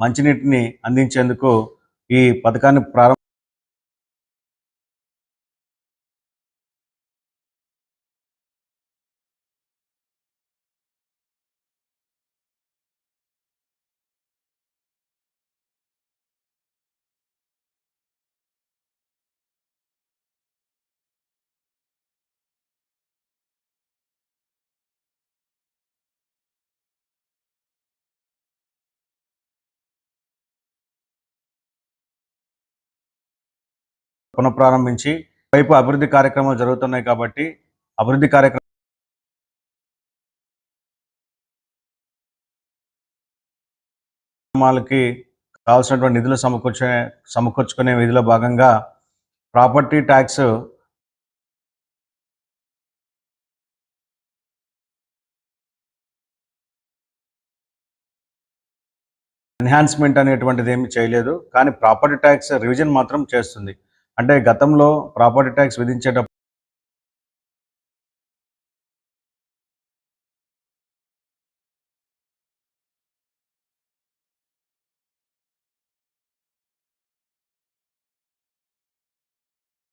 మంచినీటిని అందించేందుకు ఈ పథకాన్ని ప్రారంభ పునఃప్రారంభించి వైపు అభివృద్ధి కార్యక్రమాలు జరుగుతున్నాయి కాబట్టి అభివృద్ధి కార్యక్రమం కార్యక్రమాలకి కావాల్సినటువంటి నిధులు సమకూర్చే సమకూర్చుకునే విధిలో భాగంగా ప్రాపర్టీ ట్యాక్స్ ఎన్హాన్స్మెంట్ అనేటువంటిది ఏమి చేయలేదు. కానీ ప్రాపర్టీ ట్యాక్స్ రివిజన్ మాత్రం చేస్తుంది. అంటే గతంలో ప్రాపర్టీ ట్యాక్స్ విధించేటప్పుడు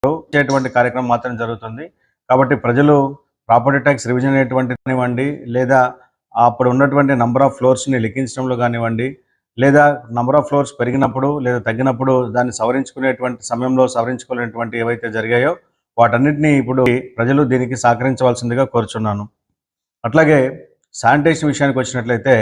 ఇచ్చేటువంటి కార్యక్రమం మాత్రం జరుగుతుంది. కాబట్టి ప్రజలు ప్రాపర్టీ ట్యాక్స్ రివిజన్ అనేటువంటి కానివ్వండి లేదా అప్పుడు ఉన్నటువంటి నంబర్ ఆఫ్ ఫ్లోర్స్ని లెక్కించడంలో కానివ్వండి లేదా నంబర్ ఆఫ్ ఫ్లోర్స్ పెరిగినప్పుడు లేదా తగ్గినప్పుడు దాన్ని సవరించుకునేటువంటి సమయంలో సవరించుకునేటువంటి ఏవైతే జరిగాయో వాటన్నిటిని ఇప్పుడు ప్రజలు దీనికి సహకరించవలసిందిగా కోరుచున్నాను. అట్లాగే శానిటేషన్ విషయానికి వచ్చినట్లయితే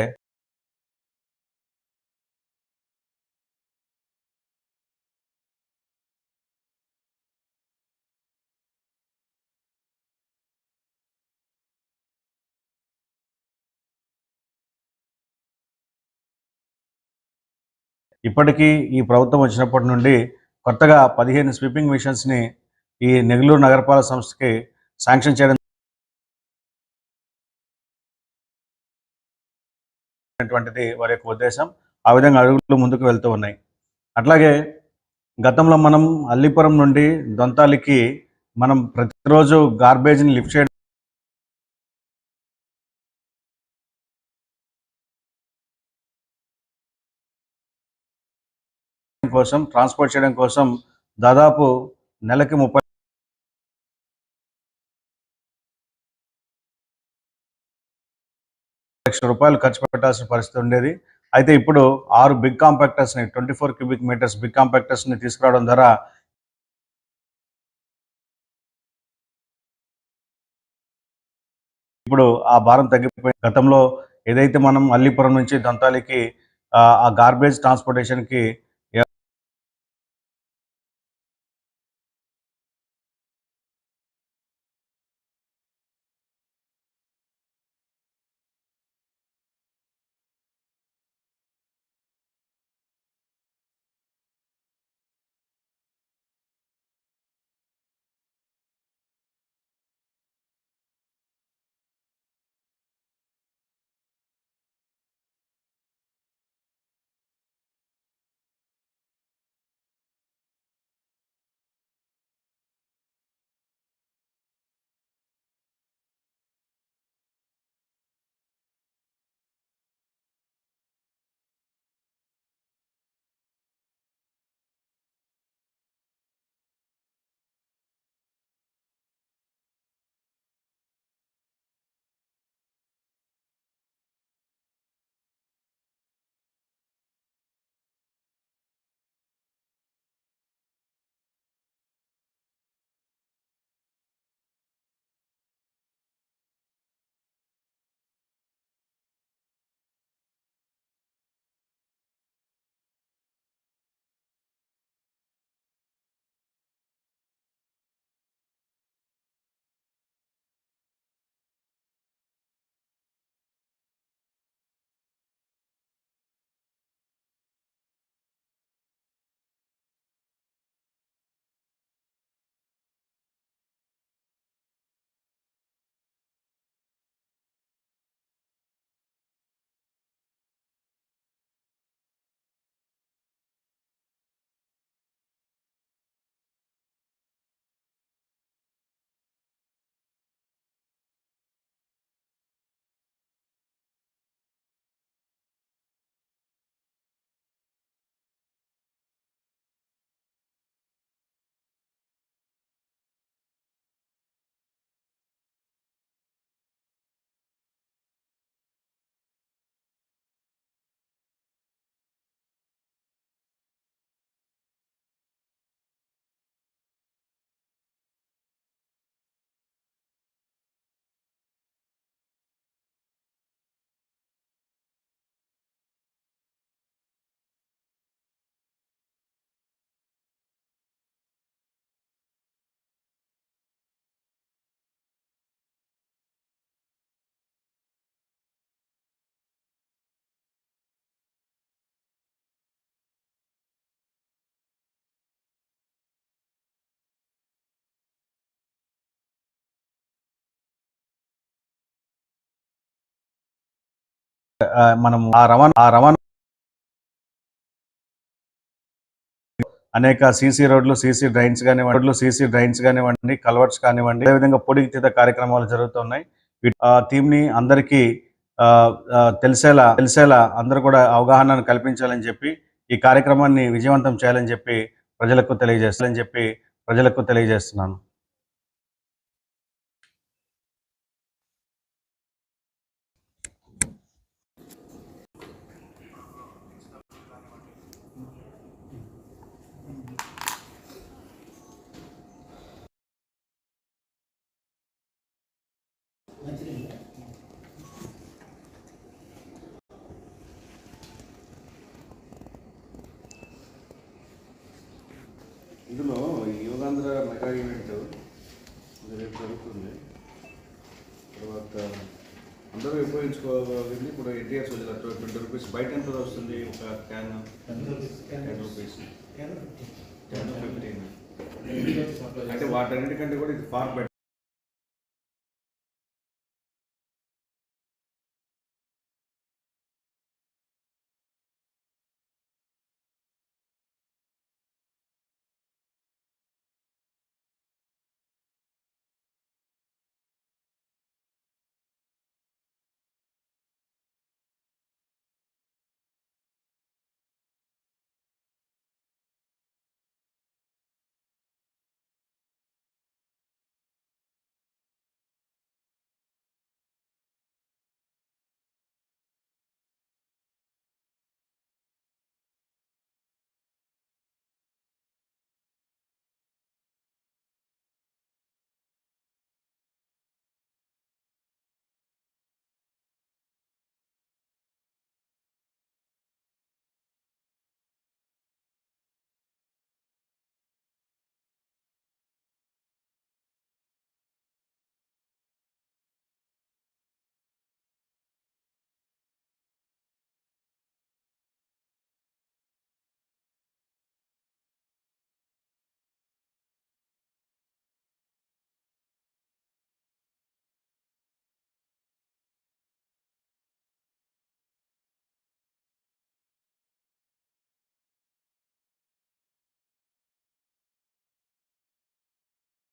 ఇప్పటికీ ఈ ప్రభుత్వం వచ్చినప్పటి నుండి కొత్తగా పదిహేను స్వీపింగ్ మిషన్స్ని ఈ నెల్లూరు నగరపాలక సంస్థకి శాంక్షన్ చేయడం అనేటువంటిది వారి యొక్క ఉద్దేశం. ఆ విధంగా అడుగులు ముందుకు వెళ్తూ ఉన్నాయి. అట్లాగే గతంలో మనం అల్లిపురం నుండి దొంతాలికి మనం ప్రతిరోజు గార్బేజ్ని లిఫ్ట్ చేయడం కోసం ట్రాన్స్పోర్ట్ చేయడం కోసం దాదాపు నెలకి ముప్పై లక్షల రూపాయలు ఖర్చు పెట్టాల్సిన పరిస్థితి ఉండేది. అయితే ఇప్పుడు ఆరు big కాంపాక్టర్స్ని twenty four cubic metres big కాంపాక్టర్స్ని తీసుకురావడం ద్వారా ఇప్పుడు ఆ భారం తగ్గిపోయింది. గతంలో ఏదైతే మనం అల్లీపురం నుంచి దంతాలికి ఆ, ఆ గార్బేజ్ ట్రాన్స్పోర్టేషన్కి మనం ఆ రవాణా ఆ రవాణా అనేక సీసీ రోడ్లు సీసీ డ్రైన్స్ కానివ్వండి రోడ్లు సీసీ డ్రైన్స్ కానివ్వండి కల్వర్ట్స్ కానివ్వండి అదేవిధంగా పొడిగితీత కార్యక్రమాలు జరుగుతున్నాయి. ఆ థీమ్ని అందరికీ తెలిసేలా తెలిసేలా అందరూ కూడా అవగాహనను కల్పించాలని చెప్పి ఈ కార్యక్రమాన్ని విజయవంతం చేయాలని చెప్పి ప్రజలకు తెలియజేస్తానని చెప్పి ప్రజలకు తెలియజేస్తున్నాను. మెగా ఈవెంట్ రేపు జరుగుతుంది. తర్వాత అందరూ ఉపయోగించుకోగలిగింది ఇప్పుడు ఎన్టీఆర్ సోజల ట్వంటీ రూపీస్ బయట ఎంత వస్తుంది ఒక can ten rupees. Ten fifteen అంటే వాటన్నిటికంటే కూడా ఇది ఫార్ బెటర్